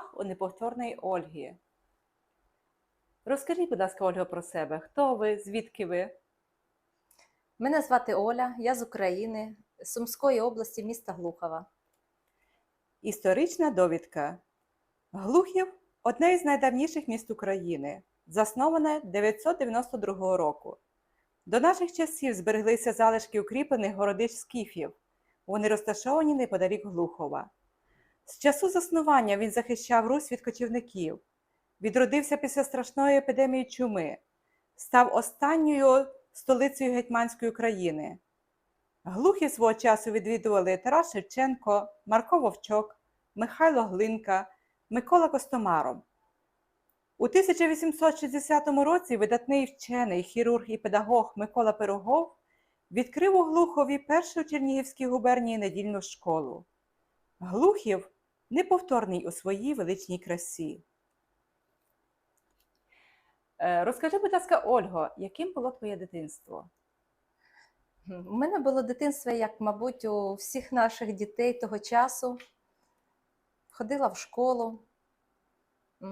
Гостях у неповторної Ольги. Розкажіть, будь ласка, Ольга, про себе. Хто ви? Звідки ви? Мене звати Оля, я з України, з Сумської області, міста Глухова. Історична довідка. Глухів одне із найдавніших міст України, засноване 992 року. До наших часів збереглися залишки укріплених городищ скіфів. Вони розташовані неподалік Глухова. З часу заснування він захищав Русь від кочівників, відродився після страшної епідемії чуми, став останньою столицею гетьманської країни. Глухів свого часу відвідували Тарас Шевченко, Марко Вовчок, Михайло Глинка, Микола Костомаров. У 1860 році видатний вчений, хірург і педагог Микола Пирогов відкрив у Глухові першу Чернігівській губернії недільну школу. Глухів неповторний у своїй величній красі. Е, Розкажи, будь ласка, Ольго, яким було твоє дитинство? У мене було дитинство, як, мабуть, у всіх наших дітей того часу. Ходила в школу,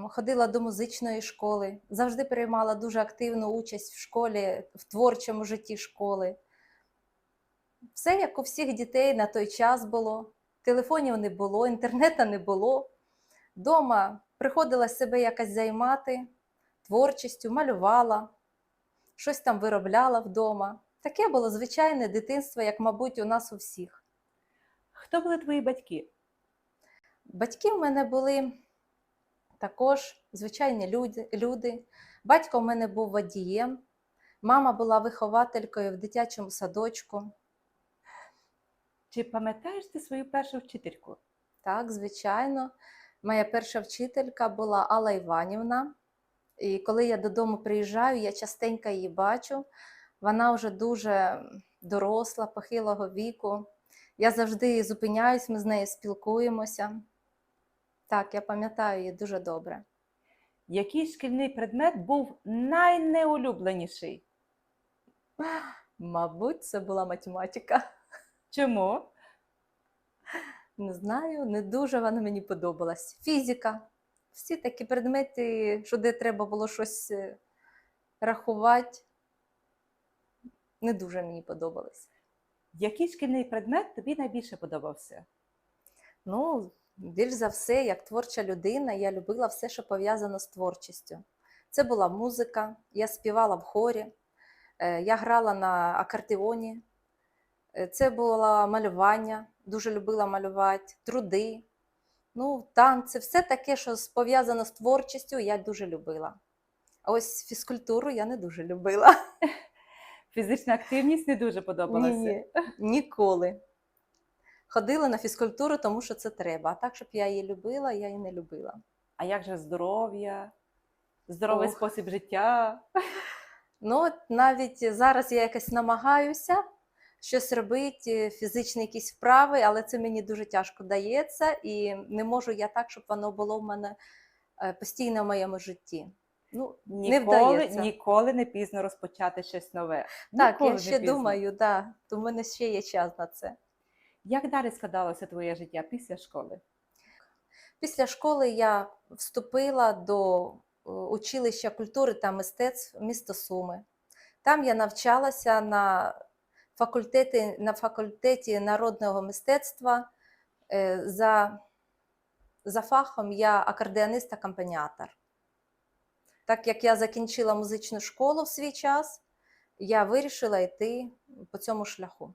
ходила до музичної школи, завжди приймала дуже активну участь в школі, в творчому житті школи. Все як у всіх дітей на той час було. Телефонів не було, інтернету не було. Дома приходила себе якось займати творчістю, малювала, щось там виробляла вдома. Таке було звичайне дитинство, як, мабуть, у нас у всіх. Хто були твої батьки? Батьки в мене були також звичайні люди. люди. Батько в мене був водієм, мама була вихователькою в дитячому садочку. Чи пам'ятаєш ти свою першу вчительку? Так, звичайно. Моя перша вчителька була Алла Іванівна. І коли я додому приїжджаю, я частенько її бачу. Вона вже дуже доросла, похилого віку. Я завжди зупиняюсь, ми з нею спілкуємося. Так, я пам'ятаю її дуже добре. Який шкільний предмет був найнеулюбленіший? Мабуть, це була математика. Чому? Не знаю, не дуже вона мені подобалась. Фізика. Всі такі предмети, що де треба було щось е, рахувати, не дуже мені подобалось. Який шкільний предмет тобі найбільше подобався? Ну, більш за все, як творча людина, я любила все, що пов'язано з творчістю. Це була музика, я співала в хорі, е, я грала на акордеоні, це було малювання, дуже любила малювати, труди, ну, танці, все таке, що пов'язано з творчістю, я дуже любила. А ось фізкультуру я не дуже любила. Фізична активність не дуже подобалася. Ні, ніколи. Ходила на фізкультуру, тому що це треба. А так, щоб я її любила, я її не любила. А як же здоров'я, здоровий Ох. спосіб життя? Ну, от навіть зараз я якось намагаюся щось робити, фізичні якісь вправи, але це мені дуже тяжко дається, і не можу я так, щоб воно було в мене е, постійно в моєму житті. Ну, не Ніколи, вдається. ніколи не пізно розпочати щось нове. Так, Ніколи я ще пізно. думаю, да, то в мене ще є час на це. Як далі складалося твоє життя після школи? Після школи я вступила до е, училища культури та мистецтв міста Суми. Там я навчалася на факультеті, на факультеті народного мистецтва. Е, За, за фахом я акордеонист-акомпаніатор. Так як я закінчила музичну школу в свій час, я вирішила йти по цьому шляху.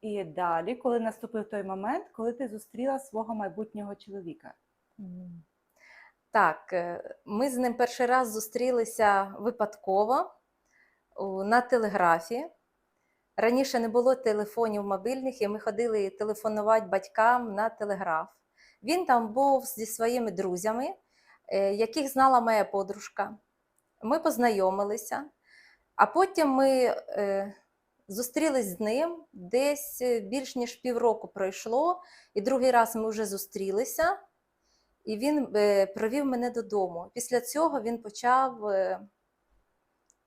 І далі, коли наступив той момент, коли ти зустріла свого майбутнього чоловіка? Так, е, ми з ним перший раз зустрілися випадково на телеграфі. Раніше не було телефонів мобільних, і ми ходили телефонувати батькам на телеграф. Він там був зі своїми друзями, е, яких знала моя подружка. Ми познайомилися, а потім ми е, зустрілись з ним десь е, більш ніж півроку пройшло, і другий раз ми вже зустрілися. І він провів мене додому. Після цього він почав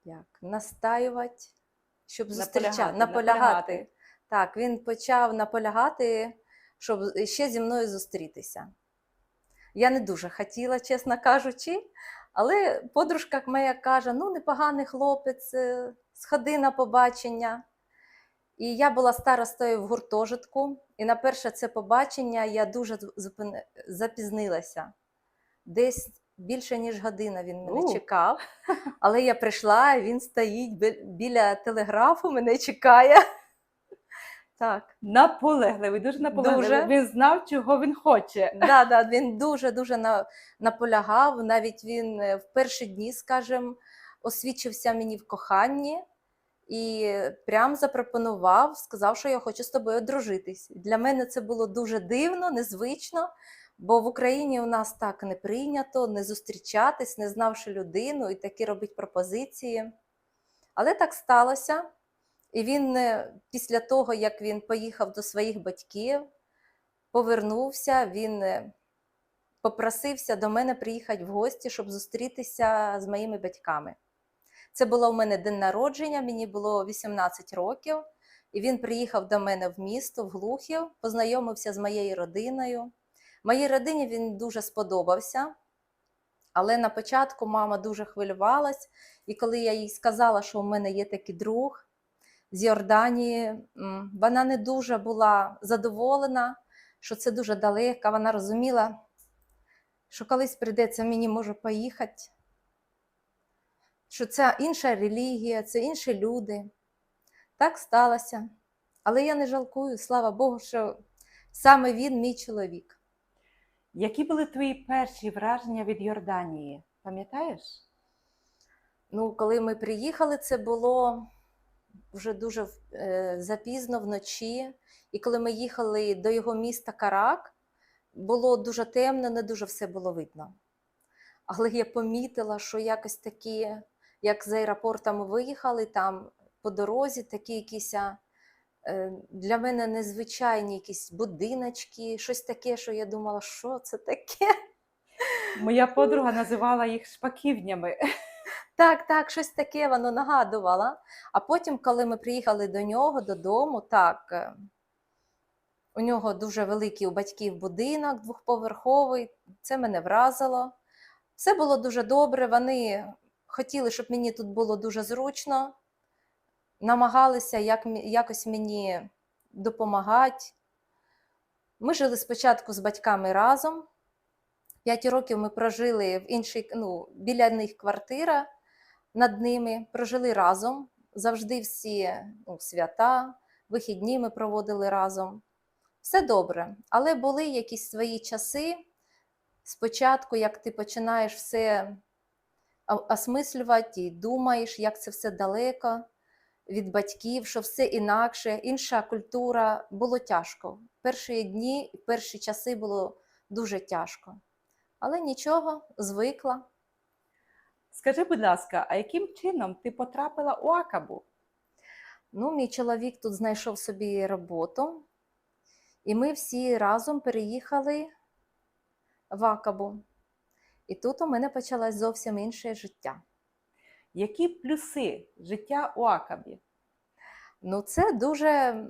як, настаювати, щоб зустрічати, Наполягати. Так, він почав наполягати, щоб ще зі мною зустрітися. Я не дуже хотіла, чесно кажучи. Але подружка моя каже: ну, непоганий хлопець, е, сходи на побачення. І я була старостою в гуртожитку, і на перше це побачення я дуже запізнилася. Десь більше ніж година він мене У. чекав. Але я прийшла, він стоїть біля телеграфу, мене чекає. Так. Наполегливий, дуже наполегливий. Дуже. Він знав, чого він хоче. Да, да, він дуже дуже наполягав. Навіть він е, в перші дні, скажімо, освічився мені в коханні і прям запропонував, сказав, що я хочу з тобою одружитись. Для мене це було дуже дивно, незвично, бо в Україні у нас так не прийнято не зустрічатись, не знавши людину і такі робити пропозиції. Але так сталося. І він е, після того, як він поїхав до своїх батьків, повернувся, він е, попросився до мене приїхати в гості, щоб зустрітися з моїми батьками. Це було у мене день народження, мені було 18 років, і він приїхав до мене в місто, в Глухів, познайомився з моєю родиною. Моїй родині він дуже сподобався. Але на початку мама дуже хвилювалась, і коли я їй сказала, що у мене є такий друг з Йорданії, вона не дуже була задоволена, що це дуже далеко. Вона розуміла, що колись прийдеться мені може поїхати, що це інша релігія, це інші люди. Так сталося. Але я не жалкую, слава Богу, що саме він мій чоловік. Які були твої перші враження від Йорданії? Пам'ятаєш? Ну, коли ми приїхали, це було вже дуже е, запізно вночі. І коли ми їхали до його міста Карак, було дуже темно, не дуже все було видно. Але я помітила, що якось такі, як з аеропорту ми виїхали, там по дорозі такі якісь для мене незвичайні якісь будиночки, щось таке, що я думала, що це таке? Моя подруга називала їх шпаківнями. Так, так, щось таке воно нагадувало. А потім, коли ми приїхали до нього додому, так, е, у нього дуже великий у батьків будинок двохповерховий, це мене вразило. Все було дуже добре. Вони хотіли, щоб мені тут було дуже зручно, намагалися як, якось мені допомагати. Ми жили спочатку з батьками разом. П'ять років ми прожили в іншій, ну, біля них квартира над ними, прожили разом. Завжди всі ну, свята, вихідні ми проводили разом. Все добре, але були якісь свої часи. Спочатку, як ти починаєш все осмислювати і думаєш, як це все далеко від батьків, що все інакше, інша культура, було тяжко. Перші дні, перші часи було дуже тяжко. Але нічого, звикла. Скажи, будь ласка, а яким чином ти потрапила у Акабу? Ну, мій чоловік тут знайшов собі роботу, і ми всі разом переїхали в Акабу. І тут у мене почалось зовсім інше життя. Які плюси життя у Акабі? Ну, це дуже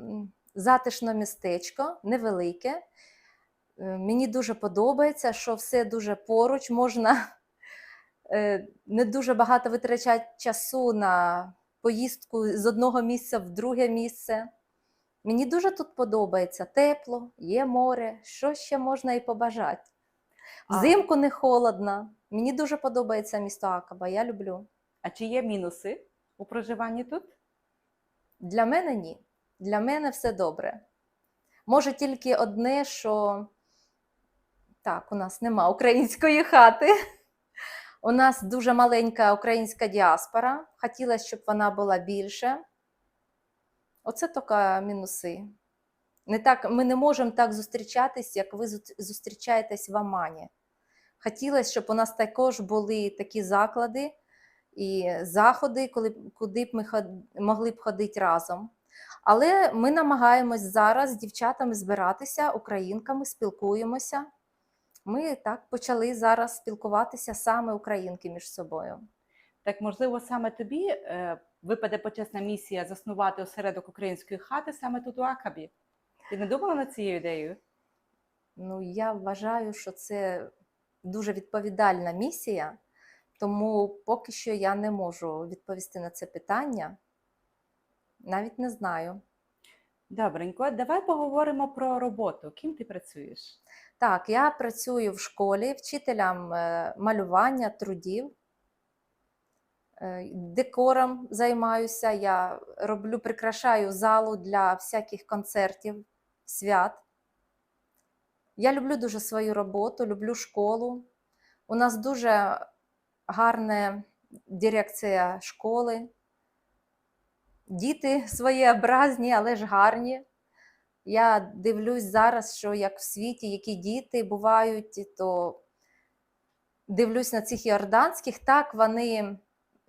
затишне містечко, невелике. Е, Мені дуже подобається, що все дуже поруч, можна е, не дуже багато витрачати часу на поїздку з одного місця в друге місце. Мені дуже тут подобається тепло, є море, що ще можна і побажати. Взимку не холодно. Мені дуже подобається місто Акаба, я люблю. А чи є мінуси у проживанні тут? Для мене ні. Для мене все добре. Може тільки одне, що так, у нас нема української хати. У нас дуже маленька українська діаспора. Хотілося, щоб вона була більше. Оце тільки мінуси. Не так, ми не можемо так зустрічатись, як ви зустрічаєтесь в Амані. Хотілося, щоб у нас також були такі заклади і заходи, коли, куди б ми могли б ходити разом. Але ми намагаємось зараз з дівчатами збиратися, українками, спілкуємося. Ми так почали зараз спілкуватися саме українки між собою. Так, можливо, саме тобі е, випаде почесна місія заснувати осередок української хати саме тут у Акабі? Ти не думала над цією ідеєю? Ну, я вважаю, що це дуже відповідальна місія, тому поки що я не можу відповісти на це питання. Навіть не знаю. Добренько, давай поговоримо про роботу. Ким ти працюєш? Так, я працюю в школі вчителем е, малювання, трудів, Е, декором займаюся. Я роблю, прикрашаю залу для всяких концертів, свят. Я люблю дуже свою роботу, люблю школу. У нас дуже гарна дирекція школи. Діти своєобразні, але ж гарні. Я дивлюсь зараз, що як в світі, які діти бувають, то дивлюсь на цих іорданських, так вони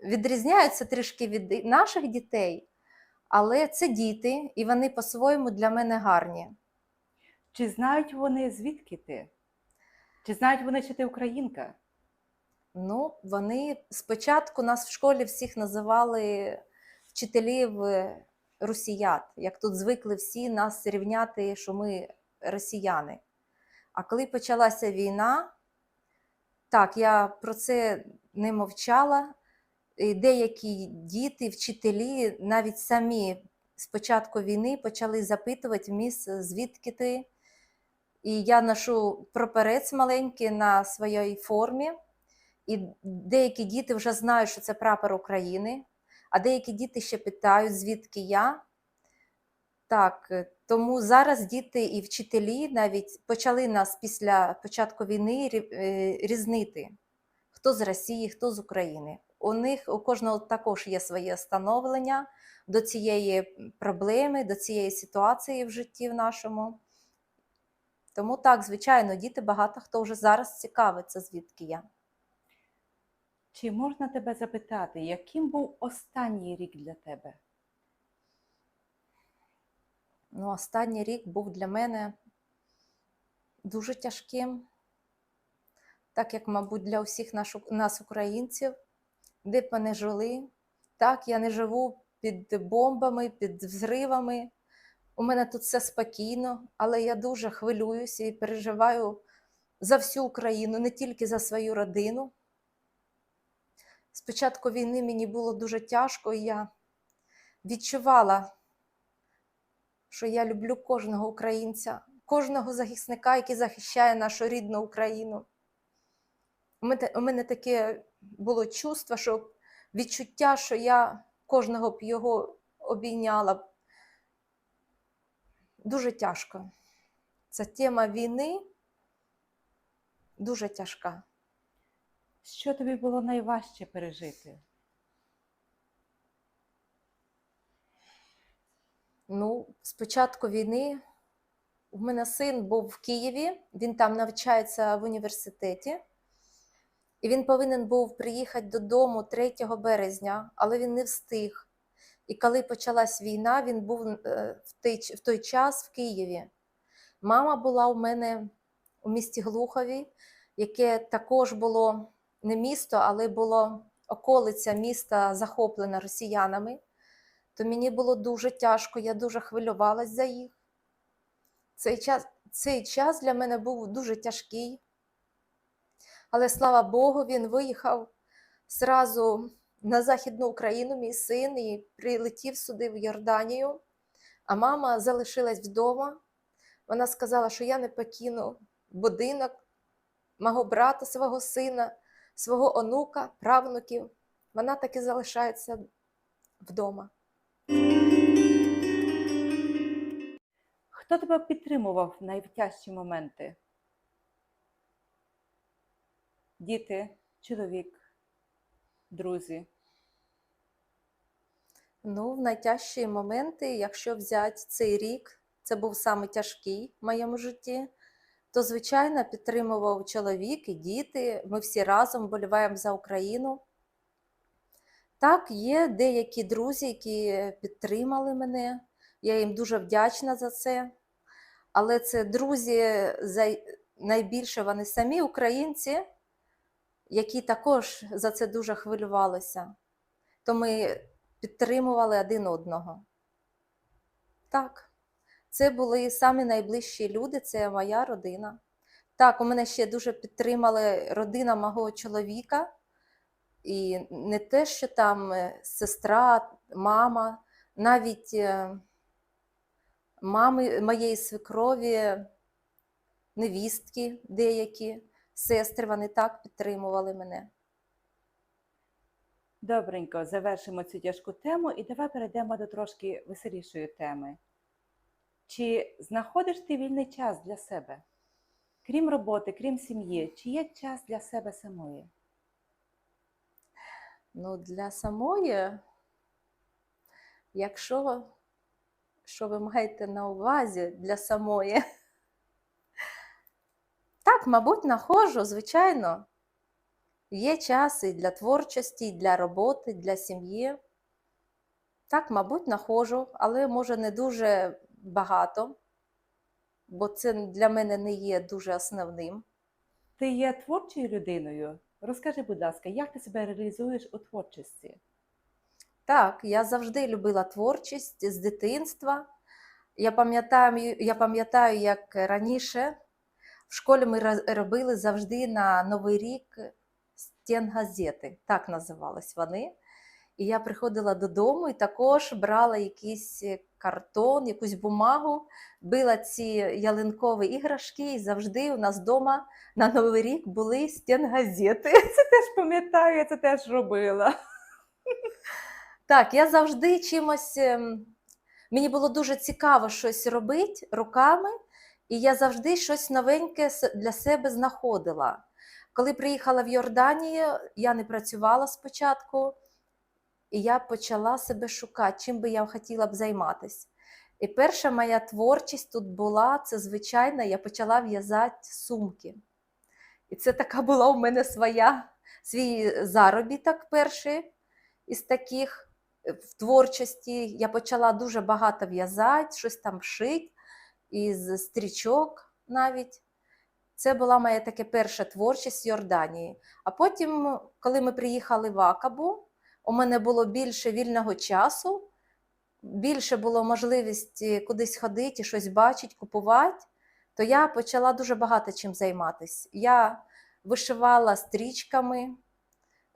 відрізняються трішки від наших дітей, але це діти, і вони по-своєму для мене гарні. Чи знають вони, звідки ти? Чи знають вони, що ти українка? Ну, вони спочатку нас в школі всіх називали вчителів росіят, як тут звикли всі нас рівняти, що ми росіяни. А коли почалася війна, так, я про це не мовчала. І деякі діти, вчителі, навіть самі з початку війни почали запитувати міс, звідки ти. І я ношу проперець маленький на своїй формі. І деякі діти вже знають, що це прапор України, а деякі діти ще питають, звідки я. Так, е, тому зараз діти і вчителі навіть почали нас після початку війни е, різнити, хто з Росії, хто з України. У них у кожного також є своє становлення до цієї проблеми, до цієї ситуації в житті в нашому. Тому так, звичайно, діти багато хто вже зараз цікавиться, звідки я. Чи можна тебе запитати, яким був останній рік для тебе? Ну, останній рік був для мене дуже тяжким, так як, мабуть, для наш, нас, українців, де б ми не жили. Так, я не живу під бомбами, під взривами. У мене тут все спокійно, але я дуже хвилююся і переживаю за всю Україну, не тільки за свою родину. Спочатку війни мені було дуже тяжко, і я відчувала що я люблю кожного українця, кожного захисника, який захищає нашу рідну Україну. У мене, таке було чувство, що відчуття, що я кожного б його обійняла. Дуже тяжко. Ця тема війни дуже тяжка. Що тобі було найважче пережити? Ну, з початку війни у мене син був в Києві, він там навчається в університеті, і він повинен був приїхати додому 3 березня, але він не встиг. І коли почалась війна, він був е, в той, в той час в Києві. Мама була у мене у місті Глухові, яке також було не місто, але було околиця міста захоплена росіянами то мені було дуже тяжко, я дуже хвилювалась за їх. Цей час, цей час для мене був дуже тяжкий. Але слава Богу, він виїхав зразу на Західну Україну, мій син, і прилетів сюди в Йорданію. А мама залишилась вдома. Вона сказала, що я не покину будинок мого брата, свого сина, свого онука, правнуків. Вона таки залишається вдома. Хто тебе підтримував в найтяжчі моменти? Діти, чоловік, друзі. Ну, в найтяжчі моменти, якщо взяти цей рік, це був саме тяжкий в моєму житті, то, звичайно, підтримував чоловік і діти. Ми всі разом боліваємо за Україну. Так, є деякі друзі, які підтримали мене. Я їм дуже вдячна за це. Але це друзі найбільше вони самі українці, які також за це дуже хвилювалися. То ми підтримували один одного. Так, це були самі найближчі люди, це моя родина. Так, у мене ще дуже підтримали родина мого чоловіка. І не те, що там е, сестра, мама, навіть е, мами моєї свекрові, невістки деякі, сестри, вони так підтримували мене. Добренько, завершимо цю тяжку тему і давай перейдемо до трошки веселішої теми. Чи знаходиш ти вільний час для себе? Крім роботи, крім сім'ї, чи є час для себе самої? Ну, для самої, якщо що ви маєте на увазі для самої, так, мабуть, находжу, звичайно. Є час і для творчості, і для роботи, і для сім'ї. Так, мабуть, находжу, але може не дуже багато, бо це для мене не є дуже основним. Ти є творчою людиною? Розкажи, будь ласка, як ти себе реалізуєш у творчості? Так, я завжди любила творчість з дитинства. Я пам'ятаю, я пам'ятаю, як раніше в школі ми робили завжди на Новий рік стенгазети, так називались вони. І я приходила додому і також брала якийсь картон, якусь бумагу, била ці ялинкові іграшки, і завжди у нас вдома на Новий рік були стенгазети. Це теж пам'ятаю, я це теж робила. Так, я завжди чимось. ем, Мені було дуже цікаво щось робити руками, і я завжди щось новеньке для себе знаходила. Коли приїхала в Йорданію, я не працювала спочатку, і я почала себе шукати, чим би я хотіла б займатися. І перша моя творчість тут була, це звичайно, я почала в'язати сумки. І це така була у мене своя, свій заробіток перший із таких е, в творчості. Я почала дуже багато в'язати, щось там шити, із стрічок навіть. Це була моя така перша творчість в Йорданії. А потім, коли ми приїхали в Акабу, у мене було більше вільного часу, більше було можливості кудись ходити, щось бачити, купувати, то я почала дуже багато чим займатися. Я вишивала стрічками,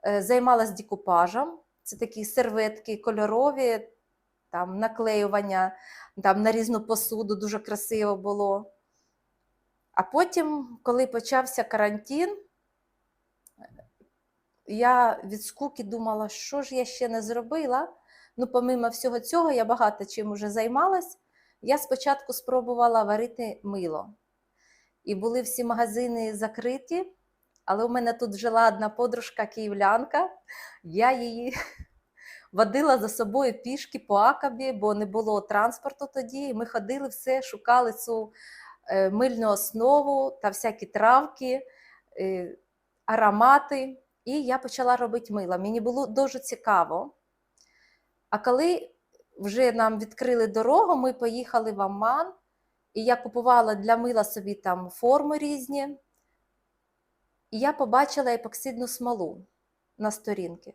е, займалась декупажем. Це такі серветки кольорові, там наклеювання там, на різну посуду, дуже красиво було. А потім, коли почався карантин, я від скуки думала, що ж я ще не зробила. Ну, помимо всього цього, я багато чим вже займалась. Я спочатку спробувала варити мило. І були всі магазини закриті, але у мене тут жила одна подружка київлянка. Я її водила за собою пішки по Акабі, бо не було транспорту тоді. Ми ходили все, шукали цю е, мильну основу та всякі травки, е, аромати. І я почала робити мило. Мені було дуже цікаво. А коли вже нам відкрили дорогу, ми поїхали в Амман, і я купувала для мила собі там форми різні. І я побачила епоксидну смолу на сторінки.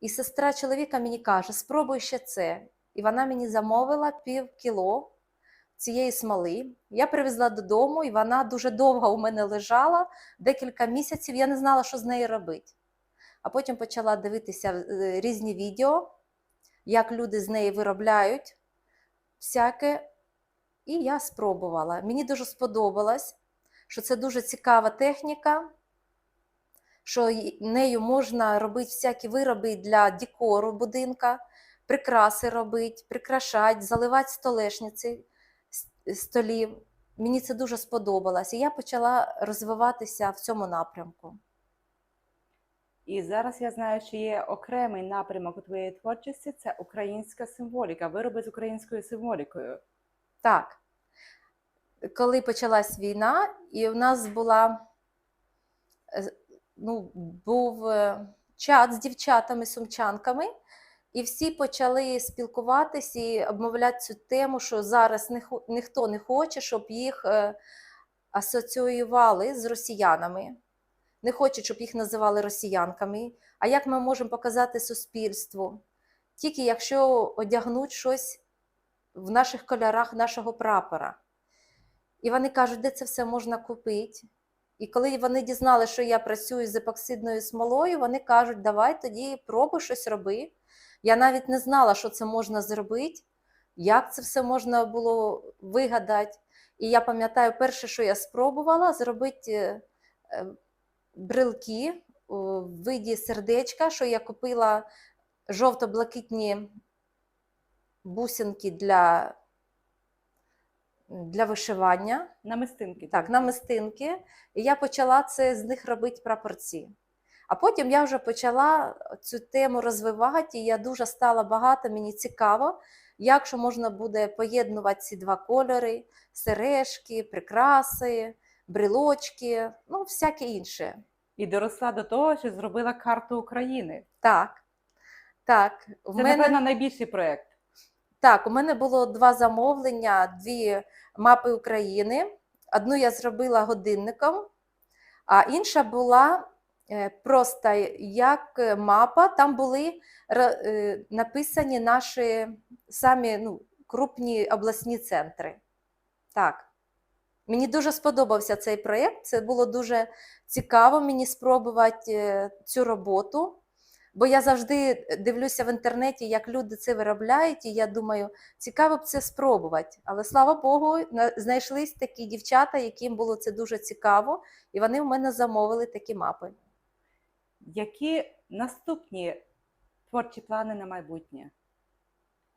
І сестра чоловіка мені каже: спробуй ще це. І вона мені замовила пів кіло цієї смоли. Я привезла додому, і вона дуже довго у мене лежала, декілька місяців. Я не знала, що з нею робити. А потім почала дивитися е, різні відео, як люди з неї виробляють всяке. І я спробувала. Мені дуже сподобалось, що це дуже цікава техніка, що нею можна робити всякі вироби для декору будинка, прикраси робити, прикрашати, заливати столешниці столів. Мені це дуже сподобалось. І я почала розвиватися в цьому напрямку. І зараз я знаю, що є окремий напрямок у твоєї творчості це українська символіка, вироби з українською символікою. Так. Коли почалась війна, і в нас була, е, ну, був е, чат з дівчатами, сумчанками, і всі почали спілкуватись і обмовляти цю тему, що зараз ніхто, ніхто не хоче, щоб їх е, асоціювали з росіянами. Не хочуть, щоб їх називали росіянками. А як ми можемо показати суспільству? Тільки якщо одягнуть щось в наших кольорах нашого прапора. І вони кажуть, де це все можна купити. І коли вони дізналися, що я працюю з епоксидною смолою, вони кажуть, давай тоді пробуй щось роби. Я навіть не знала, що це можна зробити, як це все можна було вигадати. І я пам'ятаю, перше, що я спробувала, зробити е, е, брелки у виді сердечка, що я купила жовто-блакитні бусинки для, для вишивання. Намистинки. Так, намистинки. І я почала це з них робити прапорці. А потім я вже почала цю тему розвивати, і я дуже стала багато, мені цікаво, як що можна буде поєднувати ці два кольори: сережки, прикраси, брелочки, ну, всяке інше. І доросла до того, що зробила карту України. Так. Так, в Це, мене... напевно, найбільший проєкт. Так, у мене було два замовлення, дві мапи України. Одну я зробила годинником, а інша була е, просто як мапа. Там були е, написані наші самі ну, крупні обласні центри. Так. Мені дуже сподобався цей проєкт. Це було дуже цікаво мені спробувати е, цю роботу. Бо я завжди дивлюся в інтернеті, як люди це виробляють, і я думаю, цікаво б це спробувати. Але слава Богу, на- знайшлись такі дівчата, яким було це дуже цікаво, і вони в мене замовили такі мапи. Які наступні творчі плани на майбутнє?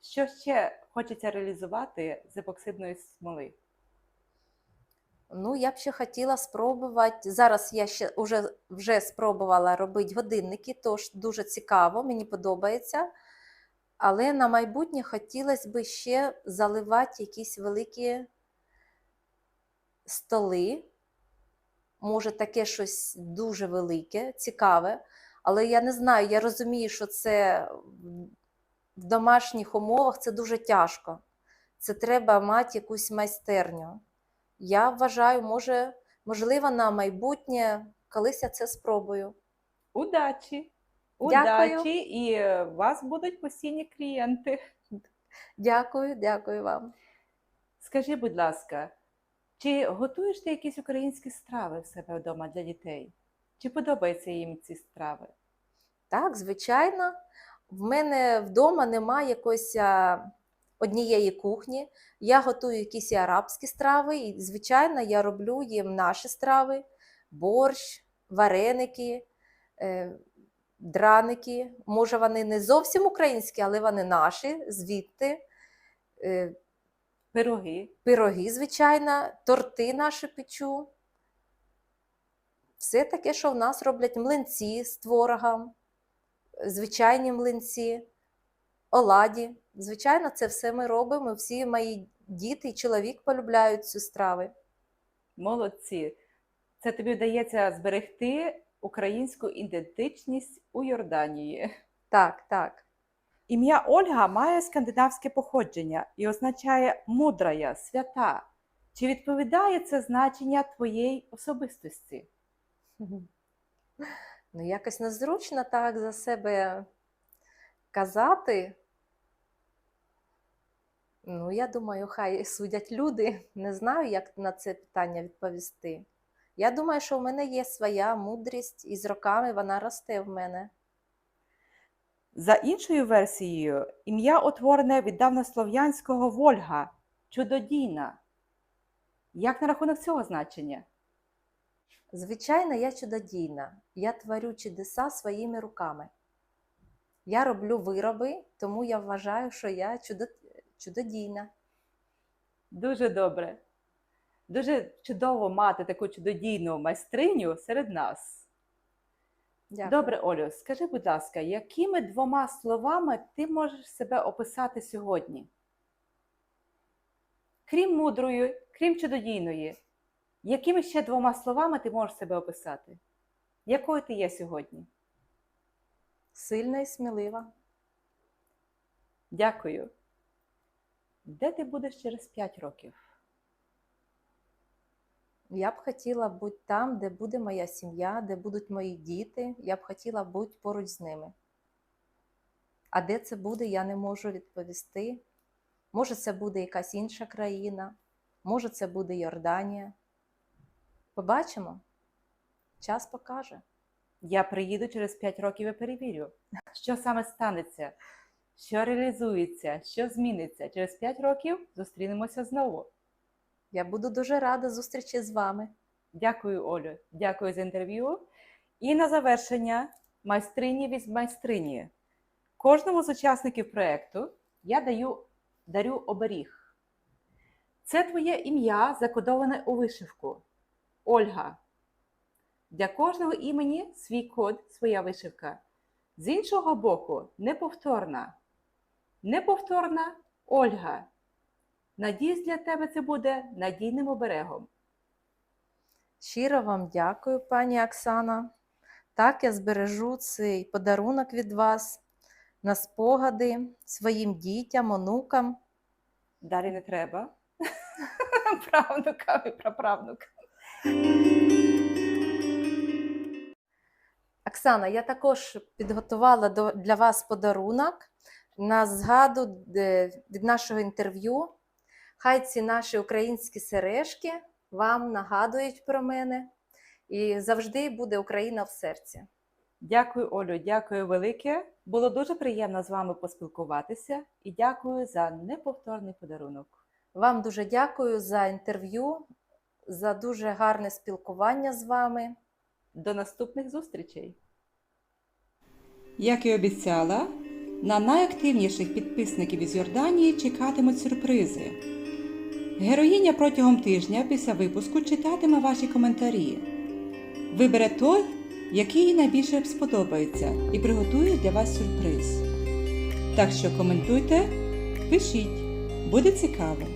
Що ще хочеться реалізувати з епоксидної смоли? Ну, я б ще хотіла спробувати. Зараз я ще вже, вже спробувала робити годинники, тож дуже цікаво, мені подобається. Але на майбутнє хотілося б ще заливати якісь великі столи. Може, таке щось дуже велике, цікаве. Але я не знаю, я розумію, що це в домашніх умовах це дуже тяжко. Це треба мати якусь майстерню. Я вважаю, може, можливо, на майбутнє колись я це спробую. Удачі! Дякую. Удачі! І е, у вас будуть постійні клієнти. Дякую, дякую вам. Скажи, будь ласка, чи готуєш ти якісь українські страви в себе вдома для дітей? Чи подобаються їм ці страви? Так, звичайно, в мене вдома немає якоїсь однієї кухні. Я готую якісь і арабські страви, і, звичайно, я роблю їм наші страви: борщ, вареники, е, драники. Може, вони не зовсім українські, але вони наші, звідти. Е, Пироги. пироги, звичайно, торти наші печу. Все таке, що в нас роблять млинці з творогом, звичайні млинці, оладі. Звичайно, це все ми робимо. Всі мої діти і чоловік полюбляють цю страви. Молодці. Це тобі вдається зберегти українську ідентичність у Йорданії. Так, так. Ім'я Ольга має скандинавське походження і означає мудрая, свята. Чи відповідає це значення твоєї особистості? Ну, якось незручно так за себе казати. Ну, я думаю, хай судять люди. Не знаю, як на це питання відповісти. Я думаю, що в мене є своя мудрість, і з роками вона росте в мене. За іншою версією, ім'я утворене від давнослов'янського Вольга, чудодійна. Як на рахунок цього значення? Звичайно, я чудодійна. Я творю чудеса своїми руками. Я роблю вироби, тому я вважаю, що я чудо... чудодійна. Дуже добре. Дуже чудово мати таку чудодійну майстриню серед нас. Дякую. Добре, Олю, скажи, будь ласка, якими двома словами ти можеш себе описати сьогодні? Крім мудрої, крім чудодійної, якими ще двома словами ти можеш себе описати? Якою ти є сьогодні? Сильна і смілива. Дякую. Де ти будеш через 5 років? Я б хотіла бути там, де буде моя сім'я, де будуть мої діти. Я б хотіла бути поруч з ними. А де це буде, я не можу відповісти. Може, це буде якась інша країна, може, це буде Йорданія. Побачимо. час покаже. Я приїду через 5 років і перевірю, що саме станеться, що реалізується, що зміниться. Через 5 років зустрінемося знову. Я буду дуже рада зустрічі з вами. Дякую, Олю. Дякую за інтерв'ю. І на завершення майстрині від майстрині. Кожному з учасників проєкту я даю, дарю оберіг. Це твоє ім'я закодоване у вишивку. Ольга. Для кожного імені свій код, своя вишивка. З іншого боку, неповторна. Неповторна Ольга. Надіюсь, для тебе це буде надійним оберегом. Щиро вам дякую, пані Оксана. Так, я збережу цей подарунок від вас на спогади своїм дітям, онукам. Далі не треба. Правнукам і праправнукам. Оксана, я також підготувала для вас подарунок на згаду е, від нашого інтерв'ю. Хай ці наші українські сережки вам нагадують про мене. І завжди буде Україна в серці. Дякую, Олю, дякую велике. Було дуже приємно з вами поспілкуватися і дякую за неповторний подарунок. Вам дуже дякую за інтерв'ю, за дуже гарне спілкування з вами. До наступних зустрічей. Як і обіцяла, на найактивніших підписників із Йорданії чекатимуть сюрпризи. Героїня протягом тижня після випуску читатиме ваші коментарі. Вибере той, який їй найбільше сподобається, і приготує для вас сюрприз. Так що коментуйте, пишіть, буде цікаво.